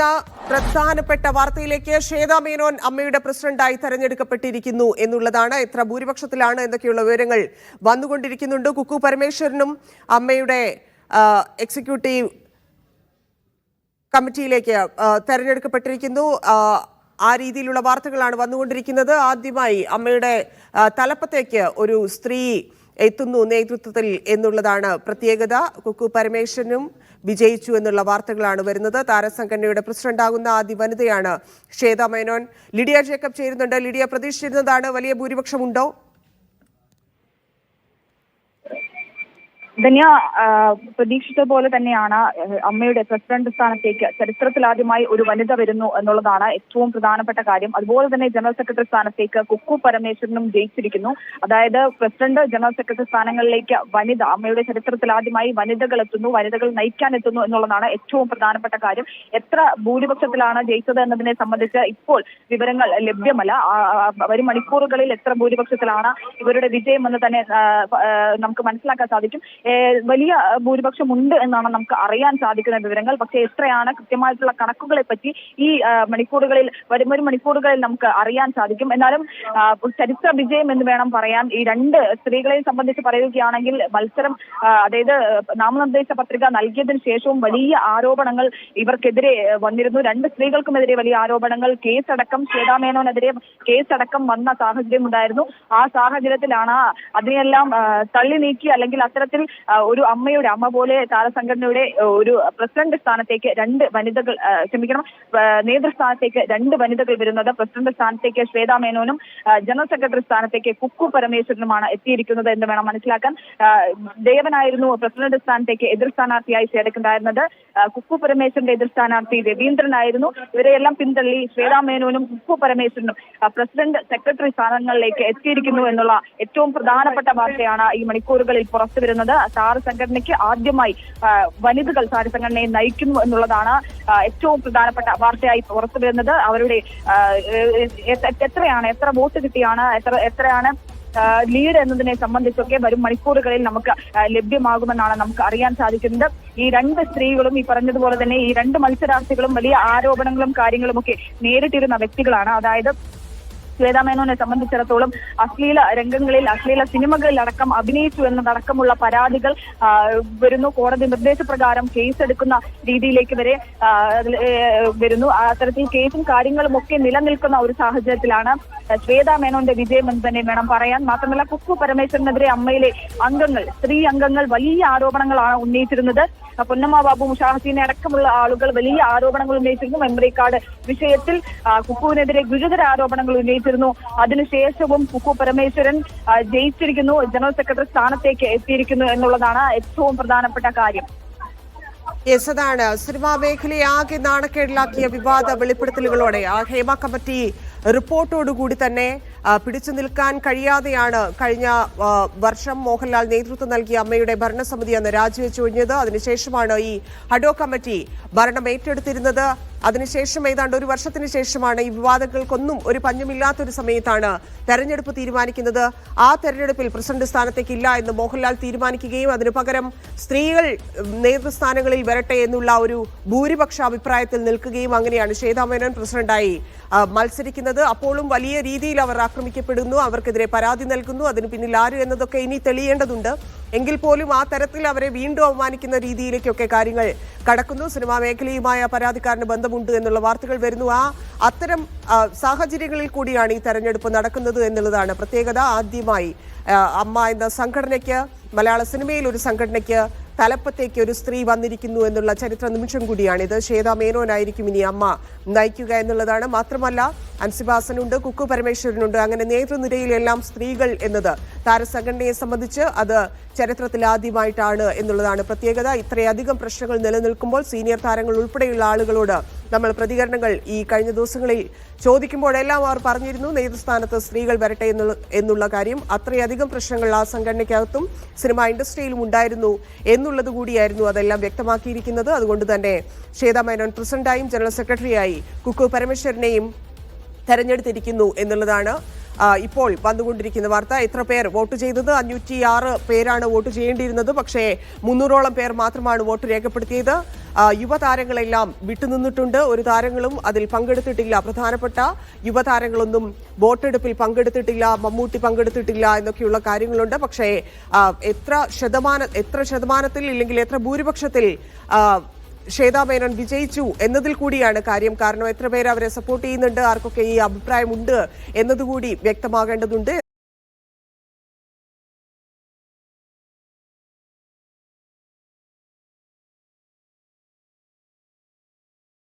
എന്ന പ്രധാനപ്പെട്ട വാർത്തയിലേക്ക് ശ്വേത മേനോൻ അമ്മയുടെ പ്രസിഡന്റായി തെരഞ്ഞെടുക്കപ്പെട്ടിരിക്കുന്നു എന്നുള്ളതാണ് എത്ര ഭൂരിപക്ഷത്തിലാണ് എന്നൊക്കെയുള്ള വിവരങ്ങൾ വന്നുകൊണ്ടിരിക്കുന്നുണ്ട്. കുക്കു പരമേശ്വരനും അമ്മയുടെ എക്സിക്യൂട്ടീവ് കമ്മിറ്റിയിലേക്ക് തെരഞ്ഞെടുക്കപ്പെട്ടിരിക്കുന്നു. ആ രീതിയിലുള്ള വാർത്തകളാണ് വന്നുകൊണ്ടിരിക്കുന്നത്. ആദ്യമായി അമ്മയുടെ തലപ്പത്തേക്ക് ഒരു സ്ത്രീ എത്തുന്നു നേതൃത്വത്തിൽ എന്നുള്ളതാണ് പ്രത്യേകത. കുക്കു പരമേശ്വരനും വിജയിച്ചു എന്നുള്ള വാർത്തകളാണ് വരുന്നത്. താരസംഘടനയുടെ പ്രസിഡന്റാകുന്ന ആദ്യ വനിതയാണ് ശ്വേത മേനോൻ ലിഡിയ ജേക്കബ് ചേരുന്നുണ്ട്. ലിഡിയ പ്രതീക്ഷിച്ചിരുന്നതാണ് വലിയ ഭൂരിപക്ഷമുണ്ടോ? ധന്യ പ്രതീക്ഷിച്ച പോലെ തന്നെയാണ് അമ്മയുടെ പ്രസിഡന്റ് സ്ഥാനത്തേക്ക് ചരിത്രത്തിലാദ്യമായി ഒരു വനിത വരുന്നു എന്നുള്ളതാണ് ഏറ്റവും പ്രധാനപ്പെട്ട കാര്യം. അതുപോലെ തന്നെ ജനറൽ സെക്രട്ടറി സ്ഥാനത്തേക്ക് കുക്കു പരമേശ്വരനും ജയിച്ചിരിക്കുന്നു. അതായത് പ്രസിഡന്റ് ജനറൽ സെക്രട്ടറി സ്ഥാനങ്ങളിലേക്ക് വനിത അമ്മയുടെ ചരിത്രത്തിൽ ആദ്യമായി വനിതകൾ എത്തുന്നു വനിതകൾ നയിക്കാൻ എത്തുന്നു എന്നുള്ളതാണ് ഏറ്റവും പ്രധാനപ്പെട്ട കാര്യം. എത്ര ഭൂരിപക്ഷത്തിലാണ് ജയിച്ചത് എന്നതിനെ സംബന്ധിച്ച് ഇപ്പോൾ വിവരങ്ങൾ ലഭ്യമല്ല. വരും മണിക്കൂറുകളിൽ എത്ര ഭൂരിപക്ഷത്തിലാണ് ഇവരുടെ വിജയം എന്ന് തന്നെ നമുക്ക് മനസ്സിലാക്കാൻ സാധിക്കും. വലിയ ഭൂരിപക്ഷം ഉണ്ട് എന്നാണ് നമുക്ക് അറിയാൻ സാധിക്കുന്ന വിവരങ്ങൾ. പക്ഷേ എത്രയാണ് കൃത്യമായിട്ടുള്ള കണക്കുകളെ പറ്റി ഈ മണിക്കൂറുകളിൽ വരും ഒരു മണിക്കൂറുകളിൽ നമുക്ക് അറിയാൻ സാധിക്കും. എന്നാലും ചരിത്ര വിജയം എന്ന് വേണം പറയാൻ. ഈ രണ്ട് സ്ത്രീകളെ സംബന്ധിച്ച് പറയുകയാണെങ്കിൽ മത്സരം അതായത് നാമനിർദ്ദേശ പത്രിക നൽകിയതിന് ശേഷവും വലിയ ആരോപണങ്ങൾ ഇവർക്കെതിരെ വന്നിരുന്നു. രണ്ട് സ്ത്രീകൾക്കുമെതിരെ വലിയ ആരോപണങ്ങൾ. കേസടക്കം ശ്വേതാമേനോനെതിരെ കേസടക്കം വന്ന സാഹചര്യം ഉണ്ടായിരുന്നു ആ സാഹചര്യത്തിലാണ് അതിനെല്ലാം തള്ളി നീക്കി അല്ലെങ്കിൽ അത്തരത്തിൽ ഒരു അമ്മയുടെ അമ്മ പോലെ താരസംഘടനയുടെ ഒരു പ്രസിഡന്റ് സ്ഥാനത്തേക്ക് രണ്ട് വനിതകൾ ക്ഷമിക്കണം നേതൃസ്ഥാനത്തേക്ക് രണ്ട് വനിതകൾ വരുന്നത്. പ്രസിഡന്റ് സ്ഥാനത്തേക്ക് ശ്വേതാ മേനോനും ജനറൽ സെക്രട്ടറി സ്ഥാനത്തേക്ക് കുക്കു പരമേശ്വരനുമാണ് എത്തിയിരിക്കുന്നത് എന്ന് വേണം മനസ്സിലാക്കാൻ. ദേവനായിരുന്നു പ്രസിഡന്റ് സ്ഥാനത്തേക്ക് എതിർ സ്ഥാനാർത്ഥിയായി ചേർക്കുണ്ടായിരുന്നത് കുക്കു പരമേശ്വരന്റെ എതിർ സ്ഥാനാർത്ഥി രവീന്ദ്രനായിരുന്നു. ഇവരെയെല്ലാം പിന്തള്ളി ശ്വേതാ മേനോനും കുക്കു പരമേശ്വരനും പ്രസിഡന്റ് സെക്രട്ടറി സ്ഥാനങ്ങളിലേക്ക് എത്തിയിരിക്കുന്നു എന്നുള്ള ഏറ്റവും പ്രധാനപ്പെട്ട വാർത്തയാണ് ഈ മണിക്കൂറുകളിൽ പുറത്തു വരുന്നത് താര സംഘടനയ്ക്ക് ആദ്യമായി വനിതകൾ താര സംഘടനയെ നയിക്കുന്നു എന്നുള്ളതാണ് ഏറ്റവും പ്രധാനപ്പെട്ട വാർത്തയായി പുറത്തു വരുന്നത്. അവരുടെ എത്രയാണ് എത്ര വോട്ട് കിട്ടിയാണ് എത്ര എത്രയാണ് ലീഡ് എന്നതിനെ സംബന്ധിച്ചൊക്കെ വരും മണിക്കൂറുകളിൽ നമുക്ക് ലഭ്യമാകുമെന്നാണ് നമുക്ക് അറിയാൻ സാധിക്കുന്നത്. ഈ രണ്ട് സ്ത്രീകളും ഈ പറഞ്ഞതുപോലെ തന്നെ ഈ രണ്ട് മത്സരാർത്ഥികളും വലിയ ആരോപണങ്ങളും കാര്യങ്ങളും ഒക്കെ നേരിട്ടിരുന്ന വ്യക്തികളാണ്. അതായത് ശ്വേതാ മേനോനെ സംബന്ധിച്ചിടത്തോളം അശ്ലീല രംഗങ്ങളിൽ അശ്ലീല സിനിമകളിൽ അടക്കം അഭിനയിച്ചു എന്നതടക്കമുള്ള പരാതികൾ വരുന്നു. കോടതി നിർദ്ദേശപ്രകാരം കേസ് കേസെടുക്കുന്ന രീതിയിലേക്ക് വരെ വരുന്നു. അത്തരത്തിൽ കേസും കാര്യങ്ങളും ഒക്കെ നിലനിൽക്കുന്ന ഒരു സാഹചര്യത്തിലാണ് ശ്വേതാ മേനോന്റെ വിജയം എന്ന് തന്നെ വേണം പറയാൻ. മാത്രമല്ല കുക്കു പരമേശ്വരനെതിരെ അമ്മയിലെ അംഗങ്ങൾ സ്ത്രീ അംഗങ്ങൾ വലിയ ആരോപണങ്ങളാണ് ഉന്നയിച്ചിരുന്നത്. പൊന്നമ്മ ബാബു മുഷാഹസീനെ അടക്കമുള്ള ആളുകൾ വലിയ ആരോപണങ്ങൾ ഉന്നയിച്ചിരുന്നു. മെമ്മറി കാർഡ് വിഷയത്തിൽ കുക്കുവിനെതിരെ ഗുരുതര ആരോപണങ്ങൾ ഉന്നയിച്ചിരുന്നു അതിനുശേഷവും കുക്കു പരമേശ്വരൻ ജയിച്ചിരിക്കുന്നു. ജനറൽ സെക്രട്ടറി സ്ഥാനത്തേക്ക് എത്തിയിരിക്കുന്നു എന്നുള്ളതാണ് ഏറ്റവും പ്രധാനപ്പെട്ട കാര്യം. യെസ് അതാണ്. സിനിമാ മേഖലയെ ആകെ നാണക്കേടിലാക്കിയ വിവാദ വെളിപ്പെടുത്തലുകളോടെ ആ ഹേമ കമ്മിറ്റി റിപ്പോർട്ടോടുകൂടി തന്നെ പിടിച്ചു നിൽക്കാൻ കഴിയാതെയാണ് കഴിഞ്ഞ വർഷം മോഹൻലാൽ നേതൃത്വം നൽകിയ അമ്മയുടെ ഭരണസമിതി അന്ന് രാജിവെച്ചൊഴിഞ്ഞത് അതിനുശേഷമാണ് ഈ ഹഡോ കമ്മിറ്റി ഭരണം ഏറ്റെടുത്തിരുന്നത്. അതിനുശേഷം ഏതാണ്ട് ഒരു വർഷത്തിന് ശേഷമാണ് ഈ വിവാദങ്ങൾക്കൊന്നും ഒരു പഞ്ഞമില്ലാത്തൊരു സമയത്താണ് തെരഞ്ഞെടുപ്പ് തീരുമാനിക്കുന്നത്. ആ തെരഞ്ഞെടുപ്പിൽ പ്രസിഡന്റ് സ്ഥാനത്തേക്ക് ഇല്ല എന്ന് മോഹൻലാൽ തീരുമാനിക്കുകയും അതിനു പകരം സ്ത്രീകൾ നേതൃസ്ഥാനങ്ങളിൽ വരട്ടെ എന്നുള്ള ഒരു ഭൂരിപക്ഷ അഭിപ്രായത്തിൽ നിൽക്കുകയും അങ്ങനെയാണ് ശ്വേതാമേനോൻ പ്രസിഡന്റായി മത്സരിക്കുന്നത്. അപ്പോഴും വലിയ രീതിയിൽ അവർ ആക്രമിക്കപ്പെടുന്നു അവർക്കെതിരെ പരാതി നൽകുന്നു അതിന് പിന്നിൽ ആര് എന്നതൊക്കെ ഇനി തെളിയേണ്ടതുണ്ട്. എങ്കിൽ പോലും ആ തരത്തിൽ അവരെ വീണ്ടും അവമാനിക്കുന്ന രീതിയിലേക്കൊക്കെ കാര്യങ്ങൾ കടക്കുന്നു. സിനിമാ മേഖലയുമായ പരാതിക്കാരന് ബന്ധമുണ്ട് എന്നുള്ള വാർത്തകൾ വരുന്നു. ആ അത്തരം സാഹചര്യങ്ങളിൽ കൂടിയാണ് ഈ തെരഞ്ഞെടുപ്പ് നടക്കുന്നത് എന്നുള്ളതാണ് പ്രത്യേകത. ആദ്യമായി അമ്മ എന്ന സംഘടനയ്ക്ക് മലയാള സിനിമയിൽ ഒരു സംഘടനയ്ക്ക് തലപ്പത്തേക്ക് ഒരു സ്ത്രീ വന്നിരിക്കുന്നു എന്നുള്ള ചരിത്ര നിമിഷം കൂടിയാണിത്. ശ്വേത മേനോനായിരിക്കും ഇനി അമ്മ നയിക്കുക എന്നുള്ളതാണ്. മാത്രമല്ല അൻസിബാസനുണ്ട് കുക്കു പരമേശ്വരനുണ്ട്. അങ്ങനെ നേതൃനിരയിലെല്ലാം സ്ത്രീകൾ എന്നത് താരസംഘടനയെ സംബന്ധിച്ച് അത് ചരിത്രത്തിൽ ആദ്യമായിട്ടാണ് എന്നുള്ളതാണ് പ്രത്യേകത. ഇത്രയധികം പ്രശ്നങ്ങൾ നിലനിൽക്കുമ്പോൾ സീനിയർ താരങ്ങൾ ഉൾപ്പെടെയുള്ള ആളുകളോട് നമ്മൾ പ്രതികരണങ്ങൾ ഈ കഴിഞ്ഞ ദിവസങ്ങളിൽ ചോദിക്കുമ്പോഴെല്ലാം അവർ പറഞ്ഞിരുന്നു നേതൃസ്ഥാനത്ത് സ്ത്രീകൾ വരട്ടെ എന്നുള്ള എന്നുള്ള കാര്യം. അത്രയധികം പ്രശ്നങ്ങൾ ആ സംഘടനയ്ക്കകത്തും സിനിമാ ഇൻഡസ്ട്രിയിലും ഉണ്ടായിരുന്നു എന്നുള്ളത് കൂടിയായിരുന്നു അതെല്ലാം വ്യക്തമാക്കിയിരിക്കുന്നത്. അതുകൊണ്ട് തന്നെ ശ്വേതാ മേനോൻ പ്രസിഡന്റായും ജനറൽ സെക്രട്ടറിയായി കുക്കു പരമേശ്വരനെയും തെരഞ്ഞെടുത്തിരിക്കുന്നു എന്നുള്ളതാണ് ഇപ്പോൾ വന്നുകൊണ്ടിരിക്കുന്ന വാർത്ത. എത്ര പേർ വോട്ട് ചെയ്തത്? അഞ്ഞൂറ്റി ആറ് പേരാണ് വോട്ട് ചെയ്യേണ്ടിയിരുന്നത്. പക്ഷേ മുന്നൂറോളം പേർ മാത്രമാണ് വോട്ട് രേഖപ്പെടുത്തിയത്. യുവതാരങ്ങളെല്ലാം വിട്ടുനിന്നിട്ടുണ്ട്. ഒരു താരങ്ങളും അതിൽ പങ്കെടുത്തിട്ടില്ല. പ്രധാനപ്പെട്ട യുവതാരങ്ങളൊന്നും വോട്ടെടുപ്പിൽ പങ്കെടുത്തിട്ടില്ല മമ്മൂട്ടി പങ്കെടുത്തിട്ടില്ല എന്നൊക്കെയുള്ള കാര്യങ്ങളുണ്ട്. പക്ഷേ എത്ര ശതമാന എത്ര ശതമാനത്തിൽ ഇല്ലെങ്കിൽ എത്ര ഭൂരിപക്ഷത്തിൽ ശ്വേതാ മേനോൻ വിജയിച്ചു എന്നതിൽ കൂടിയാണ് കാര്യം. കാരണം എത്ര പേര് അവരെ സപ്പോർട്ട് ചെയ്യുന്നുണ്ട് ആർക്കൊക്കെ ഈ അഭിപ്രായമുണ്ട് എന്നതുകൂടി വ്യക്തമാകേണ്ടതുണ്ട്.